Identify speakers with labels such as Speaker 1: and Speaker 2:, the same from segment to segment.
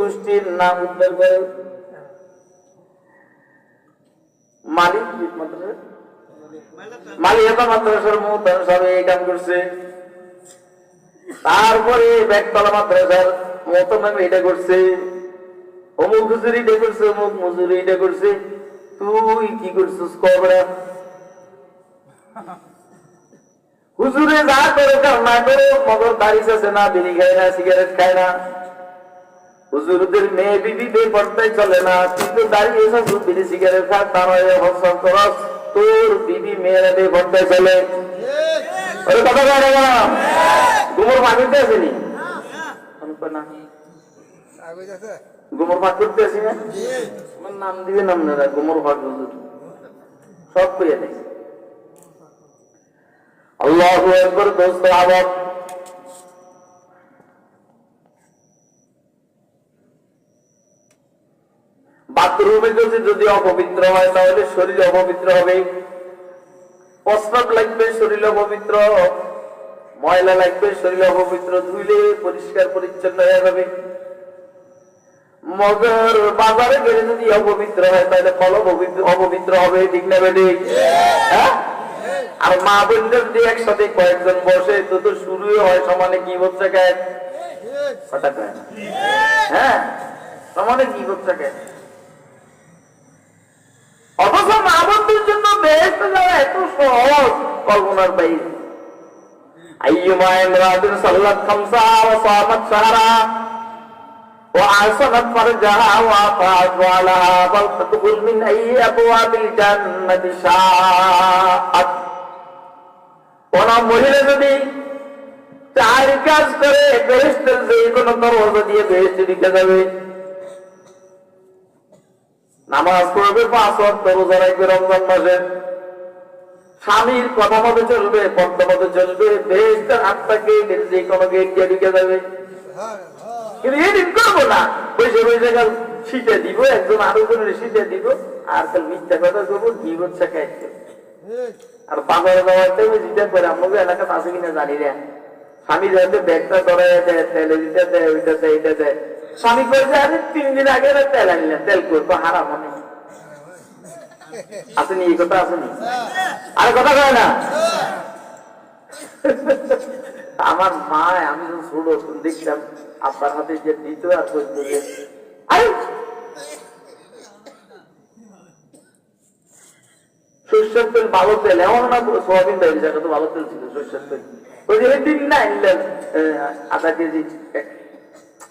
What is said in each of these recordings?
Speaker 1: গোষ্ঠীর নাম উদ্ধার করে। মালিক মাদ্রাসার এই কাম করছে। তারপরে ব্যাগতলা মাদ্রাসার মোহতার এটা করছে। অমুক হুজুর এটা করছে, অমুক মুজুর এটা করছে। তুই কি করছিস কবরা হুজুরে যা করে কার না করে, মগর দাড়ি আছে না, বিড়ি খায় না সিগারেট খায় না। হুজুরদের মেয়ে বিবি বে পর্দায় চলে না তুই তো দাঁড়িয়ে এসব বিড়ি সিগারেট খা তার হসন করস তোর বিবি মেয়েরা বে পর্দায় চলে। ওরে কথা কয় না গুমর ভাগ করতে আসেনি? গুমর ভাগ করতে আসি না আমার নাম দিবে নাম না গুমর ভাগ হুজুর। সব কইয়া নেই আল্লাহু আকবার দোস্ত আবার যদি অপবিত্র হয়, তাহলে শরীর অপবিত্র হবে। লাগবে, শরীর অপবিত্র। ময়লা লাগবে, শরীর অপবিত্র। ধুইলে পরিষ্কার, পরিচ্ছন্ন হয়ে যাবে। মগর বাজারে গেলে যদি অপবিত্র হয়, তাহলে ফল অপবিত্র- হবে, ঠিক না হ্যাঁ? আর মা যদি একসাথে কয়েকজন বসে, তো তো শুরুই হয়, সমানে কি হচ্ছে কেন হ্যাঁ? সমানে কি হচ্ছে কেন অথচ মা বোনদের জন্য বেশ যাওয়া এত সহজ কল্পনার বাইরে أيما امرأة صلت خمسها وصامت شهرها وأحسنت فرجها وأطاعت بعلها فلتدخل من أي أبواب الجنة شاءت কোন মহিলা যদি চার কাজ করে বেহেস্তের যে কোনো দরজা দিয়ে বেহেস্তে ঢুকে যাবে নামাজ পড়বে পাঁচ ওয়াক্ত রোজা রাখবে রমজান মাসে। স্বামীর কথা মতো চলবে পদ্মা মতো চলবে আত্মাকে যে কোনো ঢুকে যাবে। কিন্তু এদিন করব না। বসে বসে শীতে দিব, একজন আরও জনের দিব, আর কাল মিথ্যা কথা করব আর বাজারে যাওয়াতে ওই যেটা করে, আমাকে আছে কিনা জানি না। স্বামী যাতে ব্যাগটা ধরে দেয়, তেলে দিতে দেয়, ওইটা দেয়, এটা দেয়। স্বামী যে আরে, তিন দিন আগে তেল আনলেন, তেল করব হারাম মনে আসেনি, এই কথা আসেনি? আর, কথা কয় না। আমার মা আমি যখন ছোট তখন দেখতাম আব্বার হাতে যে দিত আর যে আরে! সর্ষের তেল ভালো তেল, এমন না, সোয়াবিন তেল জায়গা তো ভালো তেল ছিল, সর্ষের তেল। ওই যে দিন না আনলেন আধা কেজি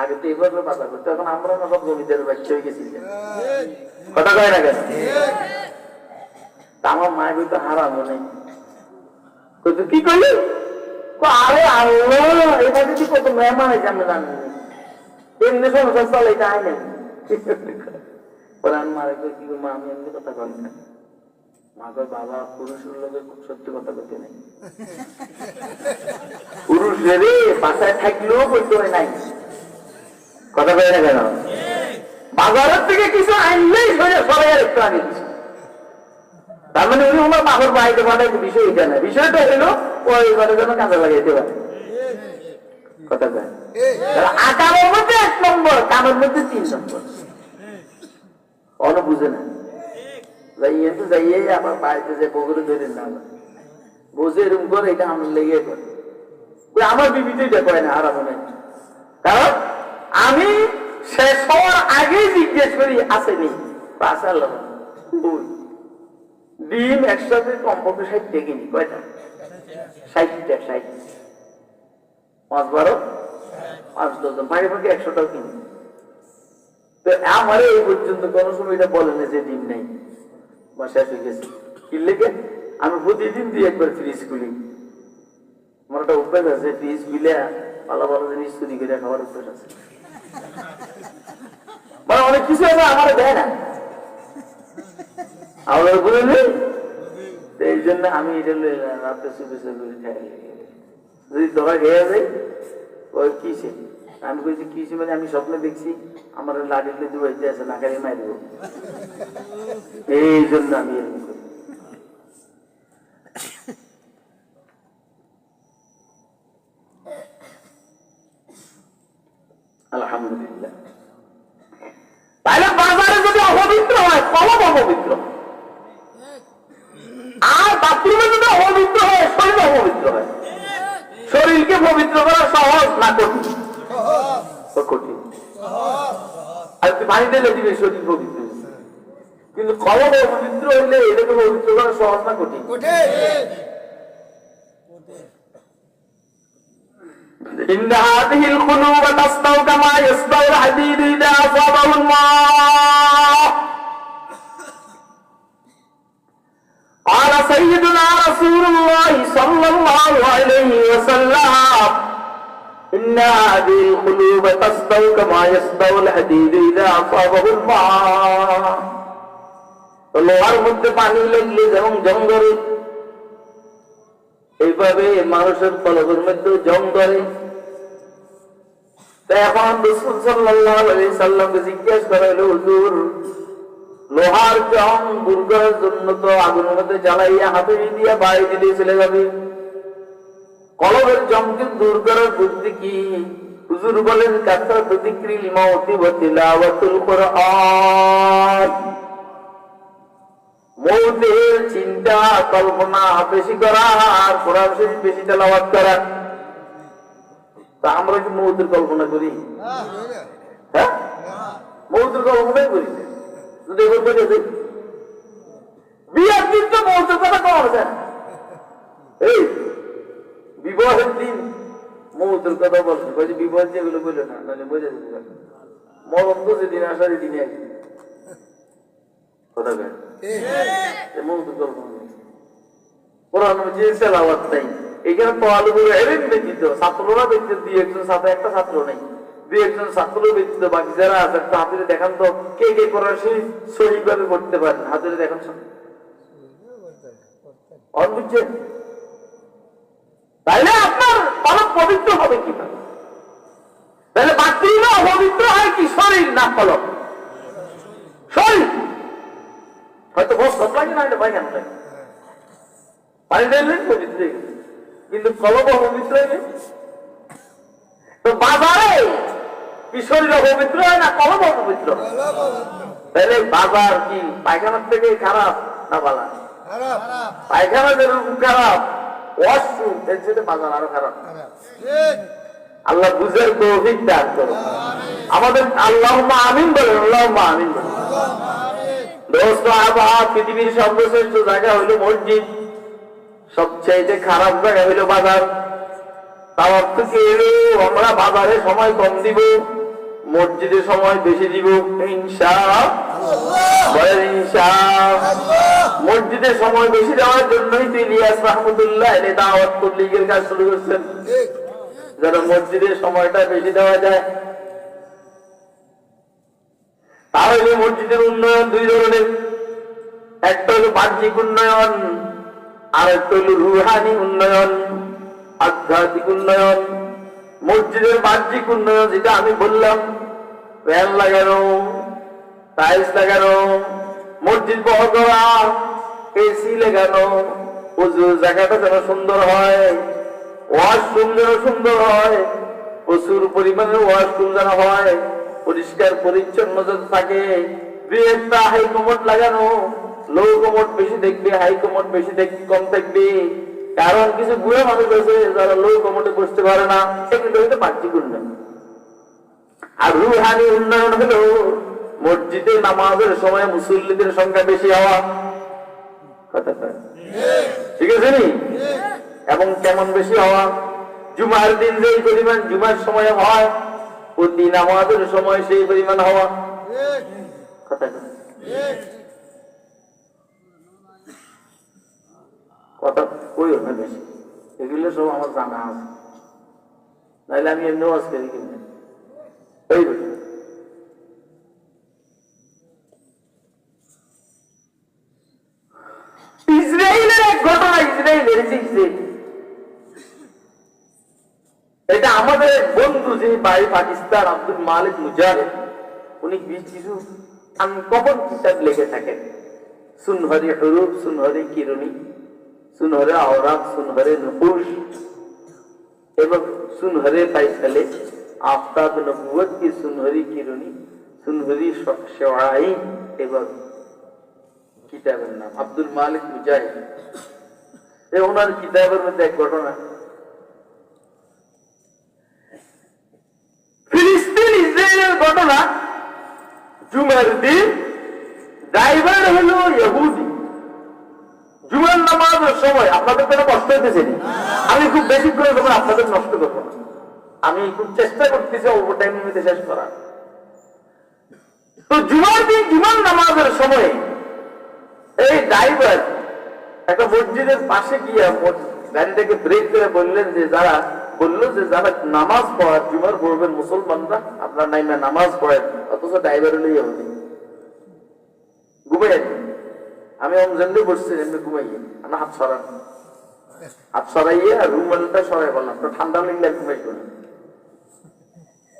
Speaker 1: আগে তো এইভাবে বাজার করতো, এখন আমরা না সব জমিদের বাচ্চা হয়ে গেছি। কথা কয় না কেন? আমার মায়ের তো হারামো নেই। কই তুই কি করলি? আরে আল্লাহ এখানে কি কত মেহমান হয়েছে আমি জানি। এমনি সংসার চলে এটা আয় নেই। পুরুষ বাসায় থাকলেও বলতে হয় নাই। কথা কয় না কেন? বাজারের থেকে কিছু আনলেই সরে একটু তার মানে উনি ওনার বাবার বাড়িতে পাঠায়, বিষয় না। বিষয়টা ওই ঘরে যেন কাজে লাগাইতে পারে। কথা আকারের মধ্যে এক নম্বর মধ্যে তিন নম্বর। অন বুঝে না। যাইয়ে তো যাইয়ে আবার বাড়িতে যে ধরে না বুঝে এরকম করে এটা আমার লেগে আমার বিবিতে এটা না আর মনে কারণ আমি শেষ হওয়ার আগেই জিজ্ঞেস করি আসেনি ডিম একসাথে কমপক্ষে ষাট কয়টা? ষাটটা, ষাট। পাঁচ বারো? পাঁচ ডজন ভাগে ভাগে একশোটাও কিনি। তো আমার এই পর্যন্ত কোনো সময় এটা বলে না যে ডিম নেই। বা শেষ হয়ে গেছে। কিনলে আমি প্রতিদিন দিয়ে একবার ফ্রিজ খুলি। আমার একটা অভ্যাস আছে ফ্রিজ খুলে ভালো ভালো জিনিস চুরি করে খাওয়ার অভ্যাস আছে। মানে অনেক কিছু আছে আমার দেয় না। আমরা এই জন্য আমি এটা রাতে খাই। যদি খেয়ে ওই কিসে আমি কইছি কিসে মানে আমি স্বপ্নে দেখছি, আমার লাঠিতে দুবাইতে এই জন্য আমি আলহামদুলিল্লাহ। তাহলে বাজারে যদি অপবিত্র হয় কলম অপবিত্র? আর বাথরুমে যদি অপবিত্র হয় শরীর অপবিত্র হয়। শরীরকে পবিত্র করা সহজ না কঠিন? কঠিন। আর পানি দিলে দিবে শরীর পবিত্র কিন্তু কলম অপবিত্র হইলে এটাকে পবিত্র করা সহজ না কঠিন। إن هذه القلوب تصدو كما يصدو الحديد إذا أصابه الماء قال سيدنا رسول الله صلى الله عليه وسلم إن هذه القلوب تصدو كما يصدو الحديد إذا أصابه الماء লোহার মধ্যে পানি লাগলে যেমন জং ধরে এইভাবে মানুষের কলবের মধ্যে জং ধরে। এখন রসুল সাল্লামকে জিজ্ঞেস করা হুজুর, লোহার জং দূর জন্য তো আগুনের মধ্যে জ্বালাইয়া হাতে দিয়ে বাড়ি দিলে চলে যাবে। কলবের জংকে দূর করার বুদ্ধি কি? হুজুর বলেন কাসরাত যিকরিল মাউতি ওয়া তিলাওয়াতুল কুরআন। মৌতের চিন্তা কল্পনা বেশি করা আর কোরআন শরীফ বেশি তেলাওয়াত করা। তা আমরা কি মৌতের কল্পনা করি? হ্যাঁ? কল্পনাই করি। দিন এই দিন কথা বলছে। বোঝা মরম তো সেদিন আসার দিনে কথা কেন মৌতের কল্পনা নেই। কোরআন যে তেলাওয়াত নাই। এখানে তো আলুগুলো ব্যতীত ছাত্ররা ব্যতীত দুই একজন ছাত্র, একটা ছাত্র নেই। দুই একজন ছাত্র ব্যতীত বাকি যারা আছে, একটা হাতের দেখান তো, কে কে কোরআন শরীফ সঠিকভাবে করতে পারেন হাতের দেখান অন বুঝছেন তাইলে আপনার পবিত্র হবে তাহলে অপবিত্র হয় কি? শরীর না কলম শরীর। হয়তো লাগে না এটা পানি পবিত্র কিন্তু কলম অপবিত্র হয়ে তো বাজারে অপবিত্র হয় না কলম অপবিত্র হয়? তাহলে বাজার কি পায়খানার থেকে খারাপ না বালা পায়খানা যেরকম খারাপ ওয়াশরুম এর বাজার আরও খারাপ। আল্লাহ বুঝের তৌফিক আমাদের আল্লাহ আমিন বলেন আল্লাহ আমিন বলেন। পৃথিবীর সর্বশ্রেষ্ঠ জায়গা হইল মসজিদ। সবচাইতে খারাপ জায়গা হইল বাজার। তার অর্থ কি এলো আমরা বাজারে সময় কম দিব মসজিদে সময় বেশি দিব। ইনশা বলেন ইনশা মসজিদে সময় বেশি দেওয়ার জন্যই তো ইলিয়াস মাহমুদুল্লাহ দাওয়াত তবলিগের কাজ শুরু করছেন। যারা মসজিদে সময়টা বেশি দেওয়া যায়। তাহলে মসজিদের উন্নয়ন দুই ধরনের। একটা হলো বাহ্যিক উন্নয়ন আর একটা হলো রুহানি উন্নয়ন, আধ্যাত্মিক উন্নয়ন। মসজিদের বাহ্যিক উন্নয়ন যেটা আমি বললাম, ফ্যান লাগানো, টাইলস লাগানো, মসজিদ বড় করা, এসি লাগানো জায়গাটা যেন সুন্দর হয়, ওয়াশরুম যেন সুন্দর হয়, প্রচুর পরিমাণে ওয়াশরুম যেন হয়। পরিষ্কার পরিচ্ছন্ন যেন থাকে একটা হাই কমোড লাগানো লো কমোড বেশি দেখবে হাই কমোড বেশি কম দেখবে। কারণ কিছু বুড়ো মানুষ আছে যারা লো কমোডে বসতে পারে না সেগুলো হইতে বাহ্যিক উন্নয়ন আর রুহানি উন্নয়ন হলো মসজিদে নামাজের সময় মুসল্লিদের সংখ্যা বেশি হওয়া। কথা ঠিক আছে নি? এবং কেমন বেশি হওয়া। জুমার দিন যেই পরিমাণ জুমার সময় হয় প্রতি নামাজের সময় সেই পরিমাণ হওয়া। কথা কই কথা কইও না বেশি? এগুলো সব আমার জানা আছে। নাহলে আমি এমনি ওয়াজ করি কিন্তু এই বুঝলি। ইসরায়েলের এক ঘটনা ইসরায়েলের যে ইসরায়েল এটা আমাদের এক ভাই পাকিস্তান আব্দুল মালিক মুজাহিদ, উনি কিছু আনকবর কিতাব লিখে থাকেন। সুনহরে হরুফ, সুনহরে কিরণী, সুনহরে আওরাত, সুনহরে নকুশ এবং সুনহরে পাইসালে আফতাব নবুয়ত কি সুনহরি কিরণী, সুনহরি শেওয়াই এবং কিতাবের নাম আব্দুল মালিক মুজাহিদ। ওনার কিতাবের মধ্যে এক ঘটনা জুমার দিন ড্রাইভার হলো ইহুদি। জুমার নামাজের সময় আপনাদের কোনো কষ্ট হইতেছে আমি খুব বেশি করে দেবো আপনাদের নষ্ট করব। আমি খুব চেষ্টা করতেছি অল্প টাইমের মধ্যে শেষ করার। তো জুমার দিন, জুমার নামাজের সময় এই ড্রাইভার একটা মসজিদের পাশে গিয়ে গাড়িটাকে ব্রেক করে বললেন যে, যারা বলল যে, যারা নামাজ পড়ার জুমার পড়বেন মুসলমানরা আপনার নাইমা নামাজ পড়েন অথচ ড্রাইভার হলেই হবে ঘুমাই আমি অমজেন্ডে বসছি, এমনি ঘুমাইয়ে। আমার হাত সরান। হাত সরাইয়ে আর রুমালটা সরাই বললাম, তো ঠান্ডা লাগলে ঘুমাই করি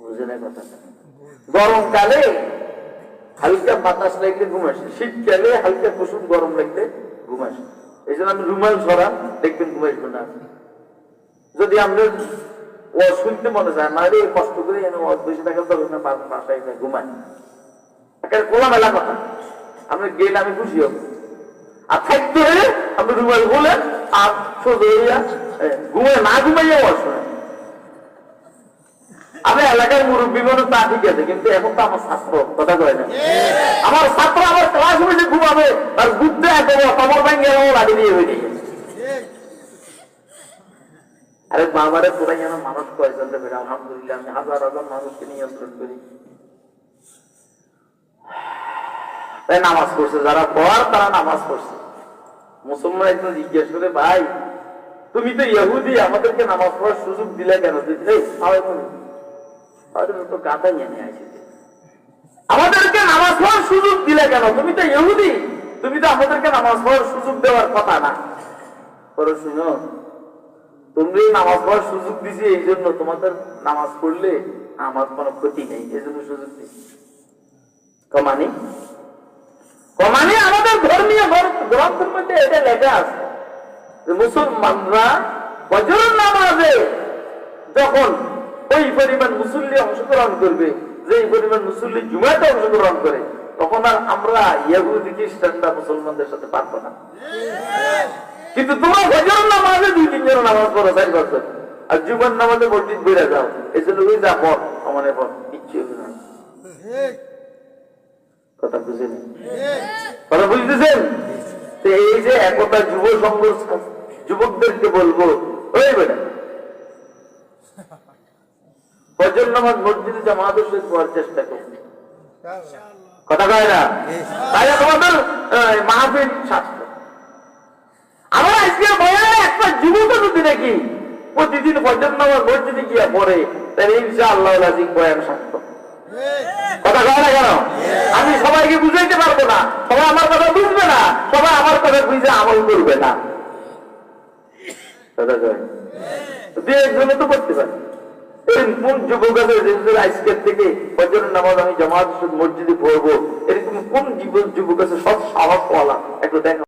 Speaker 1: বুঝে না কথা গরমকালে হালকা বাতাস লাগলে ঘুমাস শীতকালে হালকা কুসুম গরম লাগলে ঘুমাস এই জন্য আমি রুমাল সরান, দেখবেন ঘুমাইব না। যদি আমাদের ও শুনতে মনে চায় না রে কষ্ট করে এনে ও বেশি টাকা দরকার না বাসায় যায়, ঘুমায়। একটা খোলামেলা কথা। আমরা গেলে আমি খুশি হব। আর থাকতে হলে আপনি রুমাল বলে আর সোজা হইয়া ঘুমায় না ঘুমাইয়া অসুবিধা আমি এলাকার মুরব্বী মানুষ তা ঠিক আছে কিন্তু এখন তো আমার ছাত্র কথা কয় না। আমার ছাত্র আমার ক্লাস বসে ঘুমাবে আর বুদ্ধে একদম কমর ব্যাঙ্গে লাঠি দিয়ে হয়ে গেছে আরে বাবারে, তোরা যেন মানুষ কয়েকজন দেবে? আলহামদুলিল্লাহ, আমি হাজার হাজার মানুষকে নিয়ন্ত্রণ করি। তাই নামাজ পড়ছে, যারা পড়ার তারা নামাজ পড়ছে। মুসলমান একজন জিজ্ঞেস করে, ভাই, তুমি তো ইহুদি, আমাদেরকে নামাজ পড়ার সুযোগ দিলে কেন? আমাদেরকে নামাজ পড়ার সুযোগ দিলে কেন? তুমি তো ইহুদি, তুমি তো আমাদেরকে নামাজ পড়ার সুযোগ দেওয়ার কথা না। পরে শুনো তুমি নামাজ পড়ার সুযোগ দিছি, এই জন্য তোমাদের নামাজ পড়লে আমার কোনো ক্ষতি নেই, এই জন্য সুযোগ দিছি। কমানি? কমানি আমাদের ধর্মীয় গ্রন্থের মধ্যে এটা লেখা আছে যে মুসলমানরা বজরের নামাজে যখন ওই পরিমাণ মুসল্লি অংশগ্রহণ করবে যে পরিমাণ মুসল্লি জুমাতে অংশগ্রহণ করে, তখন আর আমরা ইহুদি খ্রিস্টানরা মুসলমানদের সাথে পারব না। কিন্তু তোমার বজর নামাজে দুই তিনজন নামাজ পড়ো চার বছর আর জুমার নামাজে মসজিদ বেড়ে যাও। এই জন্য ওই যা পর পর কিচ্ছু হবে না। কথা বুঝেন? কথা বুঝতেছেন? তো এই যে একতা যুব সংঘ যুবকদেরকে বলব ওই বেটা। ফজর নামাজ মসজিদে জামাতের পড়ার চেষ্টা করবে কথা কয় না? তাহলে তোমাদের মাহফিল স্বাস্থ্য আমার আজকে বয়ানে একটা যদি প্রতিদিন মসজিদে পড়ে, তাহলে আজিক বয়ান কথা কয় না কেন? আমি সবাইকে বুঝাইতে পারব না। সবাই আমার কথা বুঝবে না। সবাই আমার কথা বুঝে আমল করবে না। কোন যুবক আজকের থেকে নামাজ আমি জামাত মসজিদে পড়ব? এরকম কোন যুবক আছে? সব সাহস পাওয়ালা একটু দেখা।